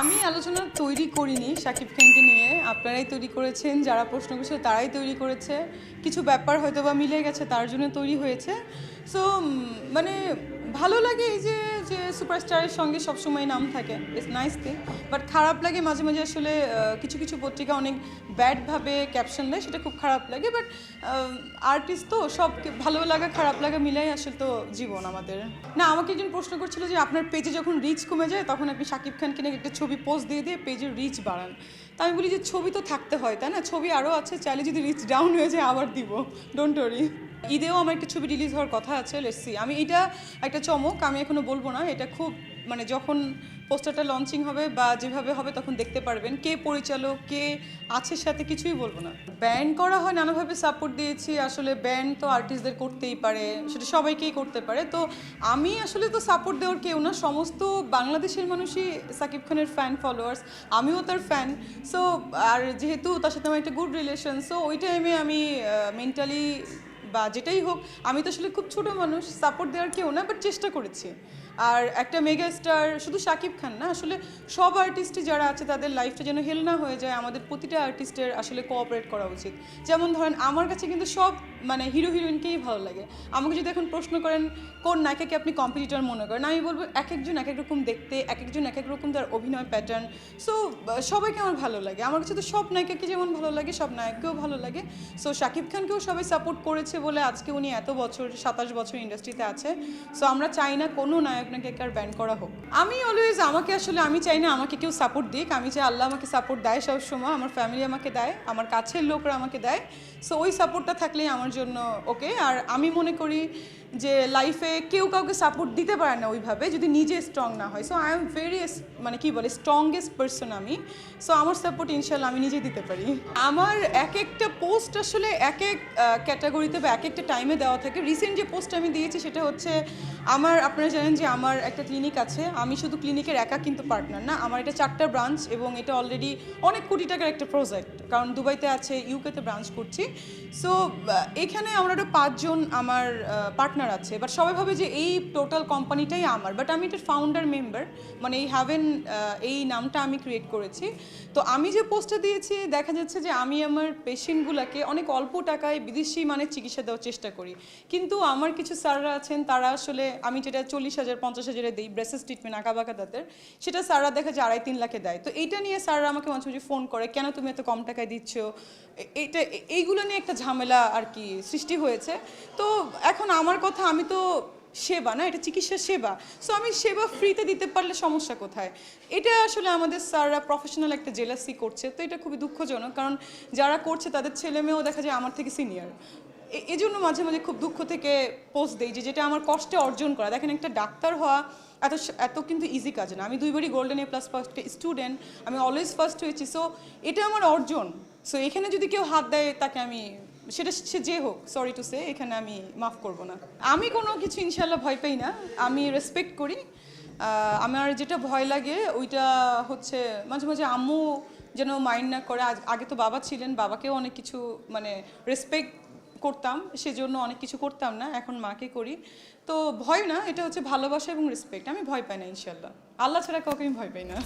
আমি আলোচনা তৈরি করিনি শাকিব খানকে নিয়ে। আপনারাই তৈরি করেছেন, যারা প্রশ্ন করছে তারাই তৈরি করেছে। কিছু ব্যাপার হয়তো বা মিলে গেছে, তার জন্য তৈরি হয়েছে। সো মানে ভালো লাগে এই যে যে সুপারস্টারের সঙ্গে সবসময় নাম থাকে ইটস নাইস থিং বাট খারাপ লাগে মাঝে মাঝে আসলে কিছু কিছু পত্রিকা অনেক ব্যাডভাবে ক্যাপশন দেয়, সেটা খুব খারাপ লাগে বাট আর্টিস্ট তো সব ভালো লাগা, খারাপ লাগা মিলাই আসলে তো জীবন আমাদের। না, আমাকে একজন প্রশ্ন করছিল যে আপনার পেজে যখন রিচ কমে যায়, তখন আপনি শাকিব খানকে নিয়ে একটা ছবি পোস্ট দিয়ে দিয়ে পেজের রিচ বাড়ান। তা আমি বলি যে ছবি তো থাকতে হয়, তাই না? ছবি আরও আছে, চাইলে যদি রিচ ডাউন হয়ে যায়, আবার দিব। ডোন্ট ওরি ঈদেও আমার একটা ছবি রিলিজ হওয়ার কথা আছে লেটসি আমি এটা একটা চমক, আমি এখনও বলব না, এটা খুব মানে যখন পোস্টারটা লঞ্চিং হবে বা যেভাবে হবে তখন দেখতে পারবেন, কে পরিচালক, কে আছে সাথে কিছুই বলব না। ব্যান্ড করা হয়, নানাভাবে সাপোর্ট দিয়েছি, আসলে ব্যান্ড তো আর্টিস্টদের করতেই পারে, সেটা সবাইকেই করতে পারে। তো আমি আসলে তো সাপোর্ট দেওয়ার কেউ না, সমস্ত বাংলাদেশের মানুষই সাকিব খানের ফ্যান ফলোয়ার্স আমিও তার ফ্যান সো আর যেহেতু তার সাথে আমার একটা গুড রিলেশন সো ওই টাইমে আমি মেন্টালি বা যেটাই হোক, আমি তো আসলে খুব ছোট মানুষ সাপোর্ট দেওয়ার কেউ না বাট চেষ্টা করেছি। আর একটা মেগা স্টার শুধু শাকিব খান না, আসলে সব আর্টিস্টই যারা আছে তাদের লাইফটা যেন হেল না হয়ে যায়, আমাদের প্রতিটা আর্টিস্টের আসলে কোঅপারেট করা উচিত। যেমন ধরেন, আমার কাছে কিন্তু সব মানে হিরো হিরোইনকেই ভালো লাগে। আমাকে যদি এখন প্রশ্ন করেন, কোন নায়িকাকে আপনি কম্পিটিটর মনে করেন? আমি বলব, এক একজন এক এক রকম দেখতে, এক একজন এক এক রকম তার অভিনয় প্যাটার্ন সো সবাইকে আমার ভালো লাগে। আমার কাছে তো সব নায়িকাকে যেমন ভালো লাগে, সব নায়ককেও ভালো লাগে। সো শাকিব খানকেও সবাই সাপোর্ট করেছে বলে আজকে উনি এত বছর, সাতাশ বছর ইন্ডাস্ট্রিতে আছে। সো আমরা চাই না কোনো নায়ক নাকি আর ব্যান করা হোক। আমি অলওয়েজ আমাকে আসলে, আমি চাই না আমাকে কেউ সাপোর্ট দিক। আমি চাই আল্লাহ আমাকে সাপোর্ট দেয় সব সময়, আমার ফ্যামিলি আমাকে দেয়, আমার কাছের লোকরা আমাকে দেয়। সো ওই সাপোর্টটা থাকলেই আমার জন্য ওকে আর আমি মনে করি যে লাইফে কেউ কাউকে সাপোর্ট দিতে পারে না ওইভাবে, যদি নিজে স্ট্রং না হয়। সো আই এম ভেরি মানে কি বলে স্ট্রংগেস্ট পার্সন আমি। সো আমার সাপোর্ট ইনশাল্লাহ আমি নিজে দিতে পারি। আমার এক একটা পোস্ট আসলে এক এক ক্যাটাগরিতে বা এক একটা টাইমে দেওয়া থাকে। রিসেন্ট যে পোস্ট আমি দিয়েছি সেটা হচ্ছে, আমার আপনারা জানেন যে আমার একটা ক্লিনিক আছে। আমি শুধু ক্লিনিকের একা কিন্তু পার্টনার না, আমার এটা চারটা ব্রাঞ্চ এবং এটা অলরেডি অনেক কোটি টাকার একটা প্রজেক্ট কারণ দুবাইতে আছে ইউকেতে ব্রাঞ্চ করছি। সো এখানে আমরা একটা পাঁচজন আমার পার্টনার আছে। বাট সবাই ভাবে যে এই টোটাল কোম্পানিটাই আমার। বাট আমি এটার ফাউন্ডার মেম্বার মানে এই হ্যাভেন এই নামটা আমি ক্রিয়েট করেছি। তো আমি যে পোস্টটা দিয়েছি, দেখা যাচ্ছে যে আমি আমার পেশেন্টগুলোকে অনেক অল্প টাকায় বিদেশি মানে চিকিৎসা দেওয়ার চেষ্টা করি। কিন্তু আমার কিছু স্যাররা আছেন, তারা আসলে আমি যেটা চল্লিশ হাজার পঞ্চাশ হাজারে দিই ব্রেসেস ট্রিটমেন্ট আঁকা বাঁকা দাঁতের সেটা স্যাররা দেখা যায় আড়াই তিন লাখে দেয়। তো এইটা নিয়ে স্যাররা আমাকে মাঝে মাঝে ফোন করে, কেন তুমি এত কম টাকায় দিচ্ছ? এইটা এইগুলো নিয়ে একটা ঝামেলা আর কি সৃষ্টি হয়েছে। তো এখন আমার কথা, আমি তো সেবা না, এটা চিকিৎসা সেবা। সো আমি সেবা ফ্রিতে দিতে পারলে সমস্যা কোথায়? এটা আসলে আমাদের স্যাররা প্রফেশনাল একটা জেলাসি করছে। তো এটা খুবই দুঃখজনক, কারণ যারা করছে তাদের ছেলে মেয়েও দেখা যায় আমার থেকে সিনিয়র এই জন্য মাঝে মাঝে খুব দুঃখ থেকে পোস্ট দেই যে যেটা আমার কষ্টে অর্জন করা। দেখেন একটা ডাক্তার হওয়া এত এত কিন্তু ইজি কাজ না। আমি দুইবারই golden A plus first student আমি অলওয়েজ ফার্স্ট হয়েছি। সো এটা আমার অর্জন। সো এখানে যদি কেউ হাত দেয়, তাকে আমি, সেটা সে যে হোক সরি টু সে এখানে আমি মাফ করব না। আমি কোনো কিছু ইনশাল্লাহ ভয় পাই না। আমি রেসপেক্ট করি। আমার যেটা ভয় লাগে, ওইটা হচ্ছে মাঝে মাঝে আম্মু যেন মাইন্ড না করে। আগে তো বাবা ছিলেন, বাবাকেও অনেক কিছু মানে রেসপেক্ট করতাম, সেজন্য অনেক কিছু করতাম না, এখন মাকে করি। তো ভয় না, এটা হচ্ছে ভালোবাসা এবং রেসপেক্ট আমি ভয় পাই না ইনশাল্লাহ আল্লাহ ছাড়া কাউকে আমি ভয় পাই না।